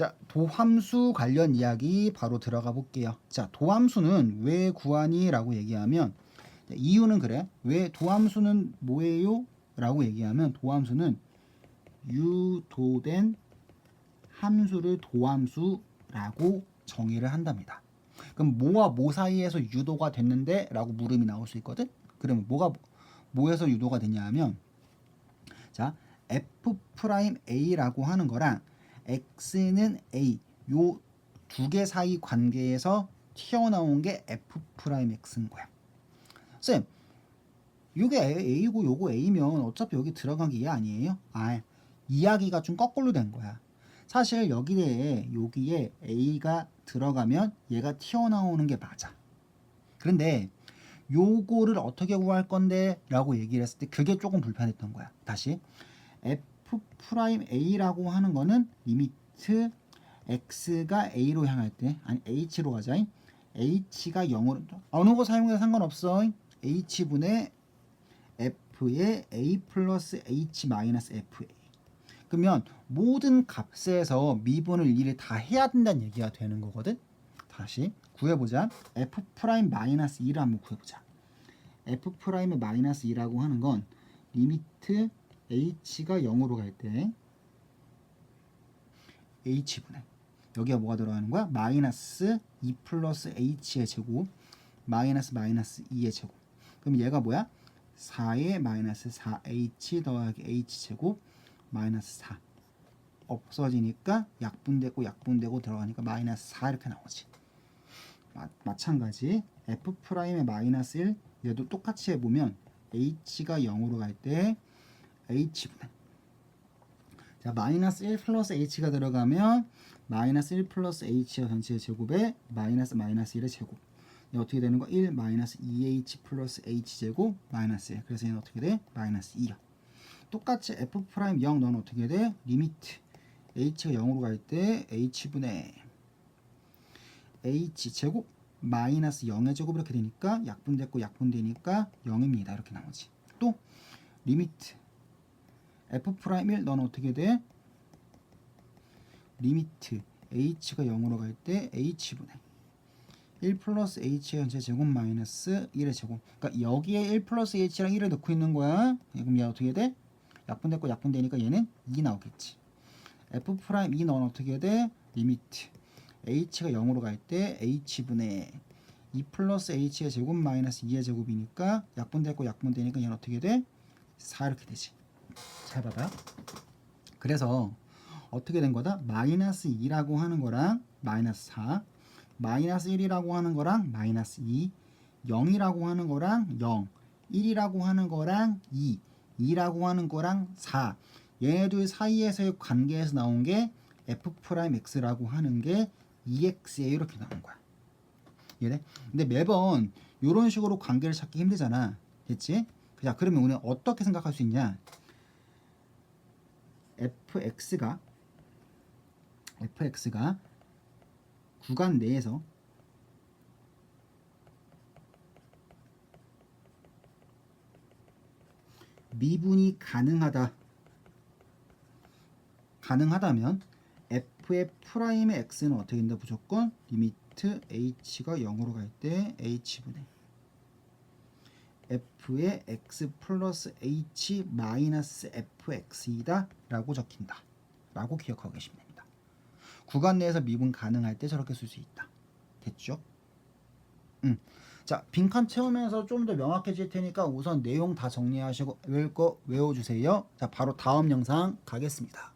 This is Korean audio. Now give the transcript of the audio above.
자, 도함수 관련 이야기 바로 들어가 볼게요. 자, 도함수는 왜 구하니?라고 얘기하면 자, 이유는 그래. 왜 도함수는 뭐예요? 라고 얘기하면 도함수는 유도된 함수를 도함수라고 정의를 한답니다. 그럼 뭐와 뭐 사이에서 유도가 됐는데 라고 물음이 나올 수 있거든. 그러면 뭐가 뭐에서 유도가 됐냐 하면 자, f 프라임 a라고 하는 거랑 x는 a 요 두 개 사이 관계에서 튀어나온 게 f 프라임 x인 거야. 쌤, 요게 a고 요거 a면 어차피 여기 들어간 게 얘 아니에요? 아, 이야기가 좀 거꾸로 된 거야. 사실 여기에 여기에 a가 들어가면 얘가 튀어나오는 게 맞아. 그런데 요거를 어떻게 구할 건데? 라고 얘기를 했을 때 그게 조금 불편했던 거야. 다시 f 프라임 a라고 하는 거는 리미트 x가 a로 향할 때 아니 h로 가자. h가 0으로 어느 거 사용해도 상관없어. h분의 f의 a 플러스 h 마이너스 fa 그러면 모든 값에서 미분을 1을 다 해야 된다는 얘기가 되는 거거든. 다시 구해보자. f 프라임 마이너스 2를 한번 구해보자. f 프라임의 마이너스 2라고 하는 건 리미트 h가 0으로 갈 때 h분의 여기가 뭐가 들어가는 거야? 마이너스 2 플러스 h의 제곱 마이너스 마이너스 2의 제곱 그럼 얘가 뭐야? 4의 마이너스 4h 더하기 h 제곱 마이너스 4 없어지니까 약분되고 약분되고 들어가니까 마이너스 4 이렇게 나오지 마, 마찬가지 f 프라임의 마이너스 1 얘도 똑같이 해보면 h가 0으로 갈때 h분의 자 마이너스 1 플러스 h가 들어가면 마이너스 1 플러스 h가 전체 제곱에 마이너스 마이너스 1의 제곱. 얘 어떻게 되는 거? 1 마이너스 2h 플러스 h 제곱 마이너스 1 그래서 얘는 어떻게 돼? 마이너스 2야. 똑같이 f 프라임 0 너는 어떻게 돼? 리미트. H가 0으로 갈 때 h분의 h 제곱 마이너스 0의 제곱 이렇게 되니까 약분됐고 약분되니까 0입니다. 이렇게 나오지. 또 리미트 f 프라임 1 너는 어떻게 돼? 리미트 h가 0으로 갈 때 h분의 1 플러스 h의 전체 제곱 마이너스 1의 제곱 그러니까 여기에 1 플러스 h랑 1을 넣고 있는 거야 그럼 얘 어떻게 돼? 약분됐고 약분되니까 얘는 2 나오겠지 f 프라임 2 너는 어떻게 돼? 리미트 h가 0으로 갈 때 h분의 2 플러스 h의 제곱 마이너스 2의 제곱이니까 약분됐고 약분되니까 얘는 어떻게 돼? 4 이렇게 되지 잘 봐봐요 그래서 어떻게 된 거다? 마이너스 2라고 하는 거랑 마이너스 4 마이너스 1이라고 하는 거랑 마이너스 2 0이라고 하는 거랑 0 1이라고 하는 거랑 2 2라고 하는 거랑 4 얘네들 사이에서의 관계에서 나온 게 f 프라임 x라고 하는 게 2x에 이렇게 나온 거야. 이해 근데 매번 이런 식으로 관계를 찾기 힘들잖아. 됐지? 자, 그러면 우리는 어떻게 생각할 수 있냐? Fx가 fx가 구간 내에서 미분이 가능하다. 가능하다면 f의 프라임의 x는 어떻게 된다? 무조건 리미트 h가 0으로 갈 때 h분의 f의 x 플러스 h 마이너스 fx이다 라고 적힌다. 라고 기억하고 계시면 됩니다. 구간 내에서 미분 가능할 때 저렇게 쓸 수 있다. 됐죠? 음. 자 빈칸 채우면서 좀 더 명확해질 테니까 우선 내용 다 정리하시고 외울 거 외워주세요. 자 바로 다음 영상 가겠습니다